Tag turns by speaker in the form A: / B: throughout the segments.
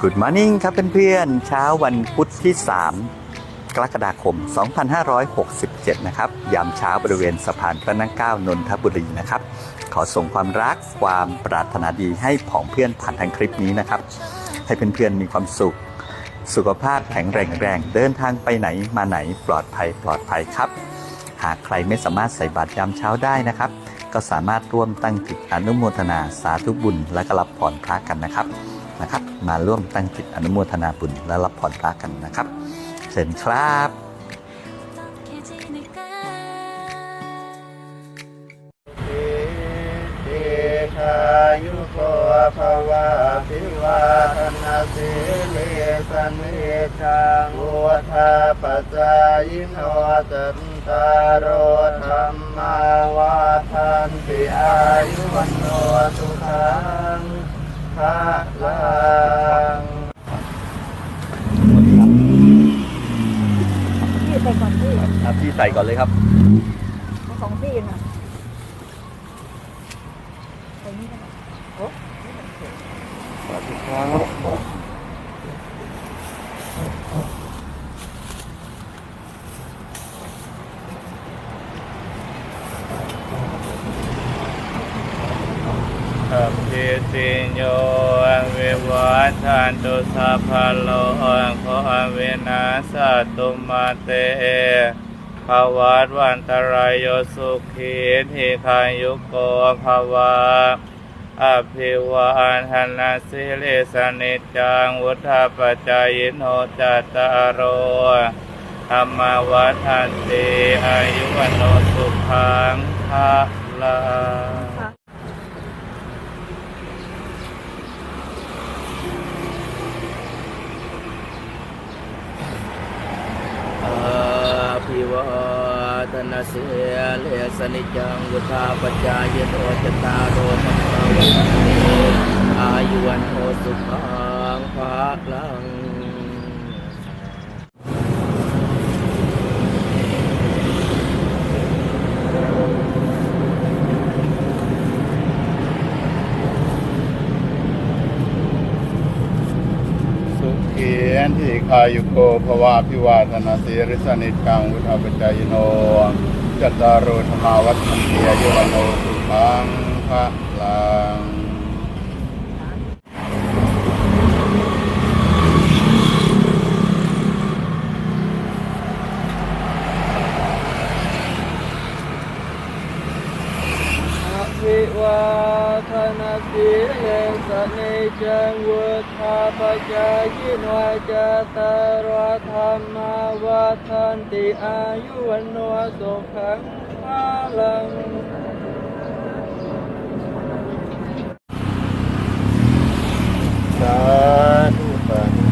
A: Good Morning ครับเพื่อนๆเช้าวันพุธที่ 3 กรกฎาคม 2567 นะครับ ยามเช้าบริเวณสะพานพระนั่งเกล้านนทบุรีนะครับ ขอส่งความรักความปรารถนาดีให้ผองเพื่อนผ่านทางคลิปนี้นะครับ ให้เพื่อนๆมีความสุข สุขภาพแข็งแรงแรงเดินทางไปไหนมาไหนปลอดภัยปลอดภัยครับ หากใครไม่สามารถใส่บาตรยามเช้าได้นะครับ ก็สามารถร่วมตั้งจิตอนุโมทนาสาธุบุญและก็รับพรพระกันนะครับ นะครับ มาร่วมตั้งจิตอนุโมทนาบุญและรับพรพระกันนะครับ เชิญครับ
B: เอคายุโกภวะพิวาทนาสิเลสเนจังอุทาปจายโนจันตารโอธรรมาวาทันติอายุวันโนสุขัง ภะลัง
C: พี่ใส่ก่อนพี่
A: ครับพี่ใส่ก่อนเลยครับ
C: เอาของพี่น่ะใส่นี่ก็ได้โอ้
B: สวัสดีครับ สัพพิติโยวิวัฏทันตุสัพพะโลกโควินาสตุมาเตภวัตวันตรายโยสุขีทิคายุโกภวะอภิวาทนาสิลิสนิจังวุฒาปจายโนจัตตารโรธรรมวัฏันติอายุวันโนสุขังภะลา
D: ภิวาทนา เสียเลสนิจังวุธาปจายโนจตาโรธรรมวันติอายุวันโอสุขังภาลัง
B: สุขีนที่คายุโกภวาพิวาธนาสีริสนิจังวุฒาปจายโน จตารุธรรมวัฏันติอายุวโนสุขังพระลัง
D: อภิวาทนาสีเลสนิจังวุธาปจายโนจตารโรธรรมวัฏันติอายุวันโนสุขังภาลัง
B: สาธุสาธุ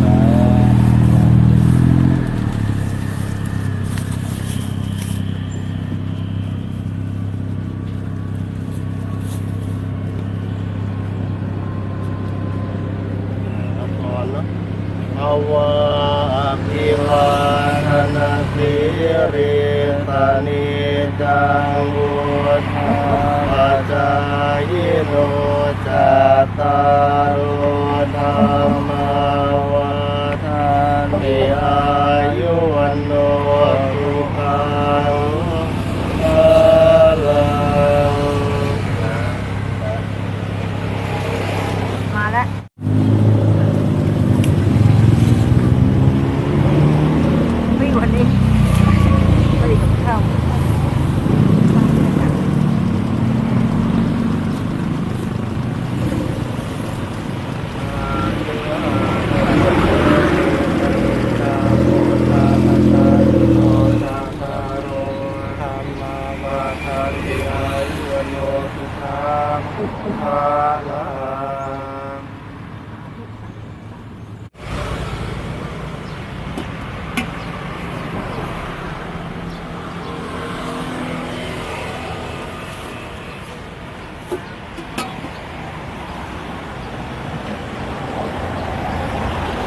B: สาธุพรนะ ภวะอภิวาทนาสิริสนิจังวุฒาปัจจายโนจัตตารโอธรรมวัฏันติอายุวันโนสุขังภะลัง
C: มาแล้ว วันนี้ไปกับข้าว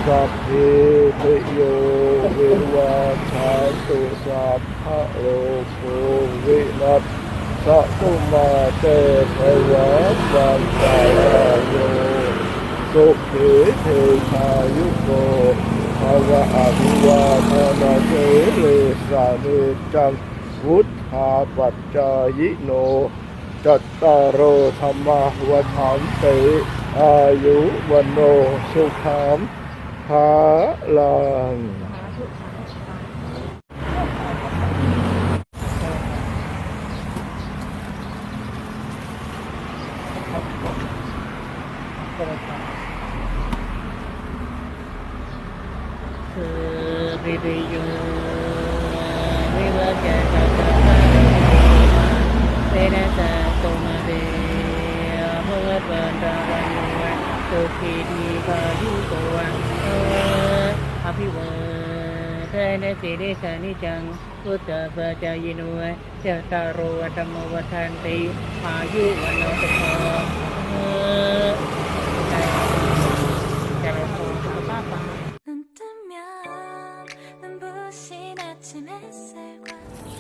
B: สัพเพเตโยวิวัชชันตุสัพพะโลกโควินัสสะตุมาเตภวัตวันตายโย
E: สุขีเทชายุโกภาวะอภิวาทนาเสเลสาเนจังวุธาปัจจายโนจัตตารโอธรรมวทานเตอายุวันโนสุขัมภาลัง
F: คือริริโยวิวัจจะจัตตาเวนะสะตุมา อภิวาทนาสีเดสานิจังพุทธเจยินวะเจตารโธรรมวัฏันติอายุวันนสุข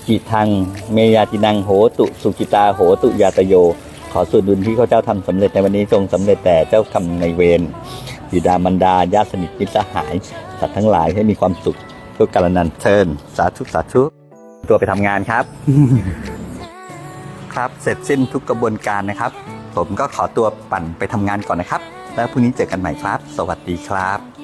F: จิ
A: ทัง เมยาจินังโหตุ สุกิตาโหตุยาตโย ขอส่วนดุลที่ข้าเจ้าทำสำเร็จในวันนี้ทรงสำเร็จแต่เจ้ากรรในเวรบิดามันดาญาสนิทมิตรสหาย สัตว์ทั้งหลายให้มีความสุขทุกกาลนันเทินสาธุสาธุตัวไปทำงานครับ ครับเสร็จสิ้นทุกกระบวนการนะครับ ผมก็ขอตัวปั่นไปทำงานก่อนนะครับ แล้วพรุ่งนี้เจอกันใหม่ครับ สวัสดีครับ
G: 길